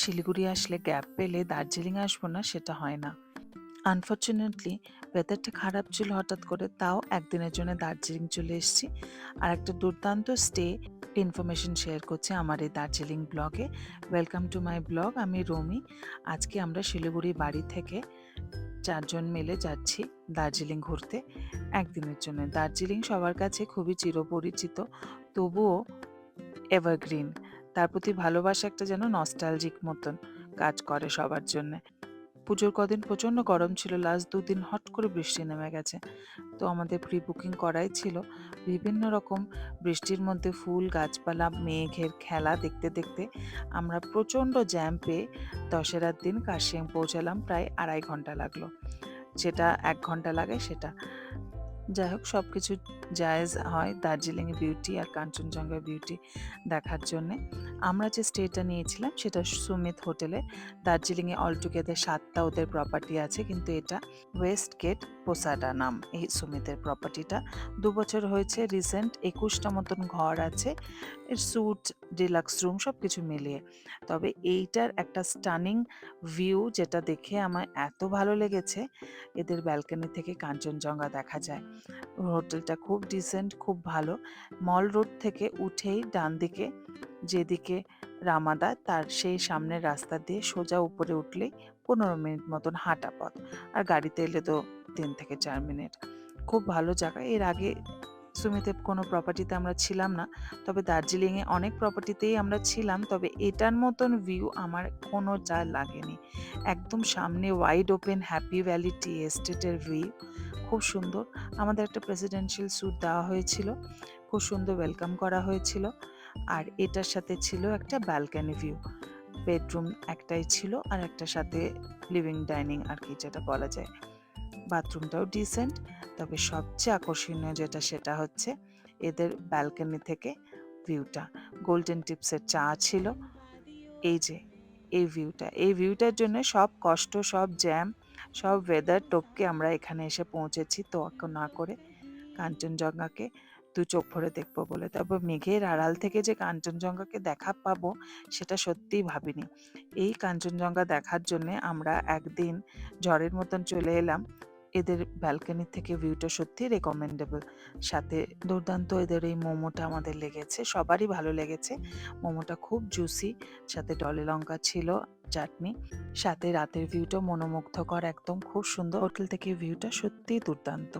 শিলিগুড়ি আসলে গ্যাপ পেলে দার্জিলিং আসব না, সেটা হয় না। আনফর্চুনেটলি ওয়েদারটা খারাপ ছিল হঠাৎ করে, তাও একদিনের জন্য দার্জিলিং চলে এসেছি। আর একটা দুর্দান্ত স্টে ইনফরমেশন শেয়ার করছি আমার এই দার্জিলিং ব্লগে ওয়েলকাম টু মাই ব্লগ আমি রোমি। আজকে আমরা শিলিগুড়ি বাড়ি থেকে চারজন মিলে যাচ্ছি দার্জিলিং ঘুরতে একদিনের জন্য। দার্জিলিং সবার কাছে খুবই চিরপরিচিত, তবুও এভারগ্রিন তার প্রতি ভালোবাসা একটা যেন নস্টালজিক মতন কাজ করে সবার জন্য। পুজোর কদিন প্রচণ্ড গরম ছিল লাস্ট দুদিন হট করে বৃষ্টি নেমে গেছে। তো আমাদের প্রি বুকিং করাই ছিল। বিভিন্ন রকম বৃষ্টির মধ্যে ফুল, গাছপালা, মেঘের খেলা দেখতে দেখতে আমরা প্রচণ্ড জ্যাম পেয়ে দশেরার দিন কাশিয়াং পৌঁছালাম, প্রায় আড়াই ঘণ্টা লাগল। যেটা এক ঘণ্টা লাগে সেটা। যাই হোক সব কিছু জায়েজ হয় দার্জিলিংয়ে বিউটি আর কাঞ্চনজঙ্ঘা বিউটি দেখার জন্যে। আমরা যে স্টেটা নিয়েছিলাম সেটা সুমিত হোটেলে। দার্জিলিংয়ে অলটুগেদার সাতটা ওদের প্রপার্টি আছে, কিন্তু এটা ওয়েস্ট গেট পোসাডা নাম এই সুমিতের প্রপার্টিটা দু বছর হয়েছে রিসেন্ট একুশটা মতন ঘর আছে স্যুট ডিলাক্স রুম সব কিছু মিলিয়ে। তবে এইটার একটা স্টানিং ভিউ যেটা দেখে আমার এত ভালো লেগেছে, এদের ব্যালকনি থেকে কাঞ্চনজঙ্ঘা দেখা যায়। হোটেলটা খুব ডিসেন্ট খুব ভালো। মল রোড থেকে উঠেই ডান দিকে যেদিকে রামাদা তার সেই সামনের রাস্তা দিয়ে সোজা উপরে উঠলেই পনেরো মিনিট মতন হাঁটা পথ। আর গাড়িতে এলে তো তিন থেকে চার মিনিট। খুব ভালো জায়গা। এর আগে সুমিতে কোনো প্রপার্টিতে আমরা ছিলাম না। তবে দার্জিলিংয়ে অনেক প্রপার্টিতেই আমরা ছিলাম। তবে এটার মতন ভিউ আমার কোনো যা লাগেনি। একদম সামনে wide open happy valley tea এস্টেটের view খুব সুন্দর। আমাদের একটা প্রেসিডেন্সিয়াল স্যুট দেওয়া হয়েছিল। খুব সুন্দর ওয়েলকাম করা হয়েছিল। আর এটার সাথে ছিল একটা ব্যালকানি ভিউ বেডরুম একটাই ছিল আর একটার সাথে লিভিং ডাইনিং আর কি যেটা বলা যায়। বাথরুমটাও ডিসেন্ট তবে সবচেয়ে আকর্ষণীয় যেটা সেটা হচ্ছে এদের ব্যালকনি থেকে ভিউটা গোল্ডেন টিপসের চা ছিল। এই যে, এই ভিউটা এই ভিউটার জন্য সব কষ্ট, সব জ্যাম সব ওয়েদার টপকে আমরা এখানে এসে পৌঁছেছি, তো না করে কাঞ্চনজঙ্ঘাকে দু চোখ ভরে দেখব বলে। তবে মেঘের আড়াল থেকে যে কাঞ্চনজঙ্ঘাকে দেখা পাবো, সেটা সত্যিই ভাবিনি। এই কাঞ্চনজঙ্ঘা দেখার জন্যে আমরা একদিন ঝড়ের মতন চলে এলাম। এদের ব্যালকনি থেকে ভিউটা সত্যি রেকমেন্ডেবল সাথে দুর্দান্ত এদের এই মোমোটা আমাদের লেগেছে, সবারই ভালো লেগেছে। মোমোটা খুব জুসি সাথে ডলে লঙ্কা ছিল, চাটনি, সাথে রাতের ভিউটা মনোমুগ্ধকর একদম, খুব সুন্দর। হোটেল থেকে ভিউটা সত্যিই দুর্দান্ত।